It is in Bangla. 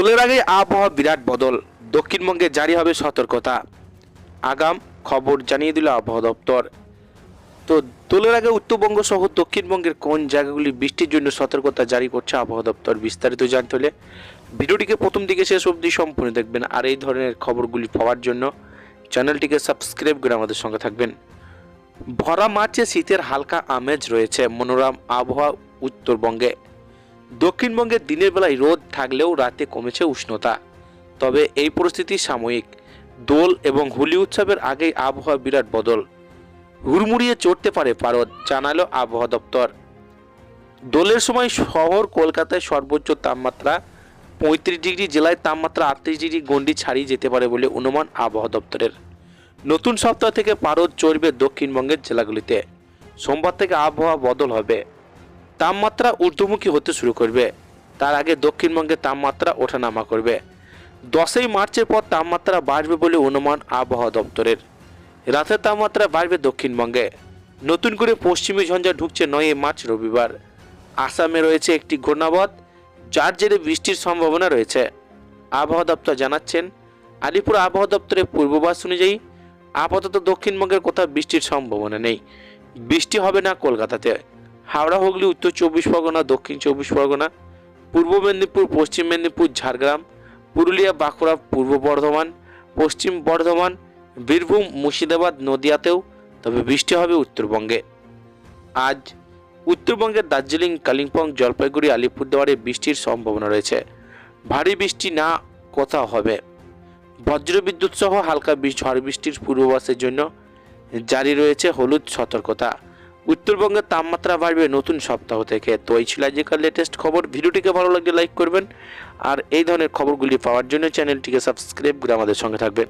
দোলের আগে আবহাওয়া বিরাট বদল। দক্ষিণবঙ্গে জারি হবে সতর্কতা। আগাম খবর জানিয়ে দিল আবহাওয়া দপ্তর। তো দোলের আগে উত্তরবঙ্গ সহ দক্ষিণবঙ্গের কোন জায়গাগুলি বৃষ্টির জন্য সতর্কতা জারি করছে আবহাওয়া দপ্তর বিস্তারিত জানতে হলে ভিডিওটিকে প্রথম দিকে শেষ অবধি সম্পূর্ণ দেখবেন আর এই ধরনের খবরগুলি পাওয়ার জন্য চ্যানেলটিকে সাবস্ক্রাইব করে আমাদের সঙ্গে থাকবেন। ভরা মার্চে শীতের হালকা আমেজ রয়েছে মনোরম আবহাওয়া উত্তরবঙ্গে। দক্ষিণবঙ্গে দিনের বেলায় রোদ থাকলেও রাতে কমেছে উষ্ণতা। তবে এই পরিস্থিতি সাময়িক। দোল এবং হোলি উৎসবের আগেই আবহাওয়া বিরাট বদল। হুড়মুড়িয়ে চড়তে পারে পারদ, জানালো আবহাওয়া দপ্তর। দোলের সময় শহর কলকাতায় সর্বোচ্চ তাপমাত্রা পঁয়ত্রিশ ডিগ্রি, জেলায় তাপমাত্রা আটত্রিশ ডিগ্রি, গণ্ডি ছাড়িয়ে যেতে পারে বলে অনুমান আবহাওয়া দপ্তরের। নতুন সপ্তাহ থেকে পারদ চড়বে দক্ষিণবঙ্গের জেলাগুলিতে। সোমবার থেকে আবহাওয়া বদল হবে। তাপমাত্রা ঊর্ধ্বমুখী হতে শুরু করবে। তার আগে দক্ষিণবঙ্গে তাপমাত্রা ওঠানামা করবে। দশই মার্চের পর তাপমাত্রা বাড়বে বলে অনুমান আবহাওয়া দপ্তরের। রাতের তাপমাত্রা বাড়বে দক্ষিণবঙ্গে। নতুন করে পশ্চিমী ঝঞ্ঝা ঢুকছে নয় মার্চ রবিবার। আসামে রয়েছে একটি ঘূর্ণাবধ যার জেরে বৃষ্টির সম্ভাবনা রয়েছে। আবহাওয়া দপ্তর জানাচ্ছেন, আলিপুর আবহাওয়া দপ্তরের পূর্বাভাস অনুযায়ী আপাতত দক্ষিণবঙ্গের কোথাও বৃষ্টির সম্ভাবনা নেই। বৃষ্টি হবে না কলকাতাতে। হাওড়া, হুগলি, উত্তর চব্বিশ পরগনা, দক্ষিণ চব্বিশ পরগনা, পূর্ব মেদিনীপুর, পশ্চিম মেদিনীপুর, ঝাড়গ্রাম, পুরুলিয়া, বাঁকুড়া, পূর্ব বর্ধমান, পশ্চিম বর্ধমান, বীরভূম, মুর্শিদাবাদ, নদিয়াতেও, তবে বৃষ্টি হবে উত্তরবঙ্গে। আজ উত্তরবঙ্গের দার্জিলিং, কালিম্পং, জলপাইগুড়ি, আলিপুরদুয়ারে বৃষ্টির সম্ভাবনা রয়েছে। ভারী বৃষ্টি না কোথাও হবে। বজ্রবিদ্যুৎ সহ হালকা ঝড় বৃষ্টির পূর্বাভাসের জন্য জারি রয়েছে হলুদ সতর্কতা। উত্তরবঙ্গের তাপমাত্রা বাড়বে নতুন সপ্তাহ থেকে। তো এই ছিল আজকের লেটেস্ট খবর। ভিডিওটিকে ভালো লাগলে লাইক করবেন। আর এই ধরনের খবরগুলি পাওয়ার জন্য চ্যানেলটিকে সাবস্ক্রাইব করে আমাদের সঙ্গে থাকবেন।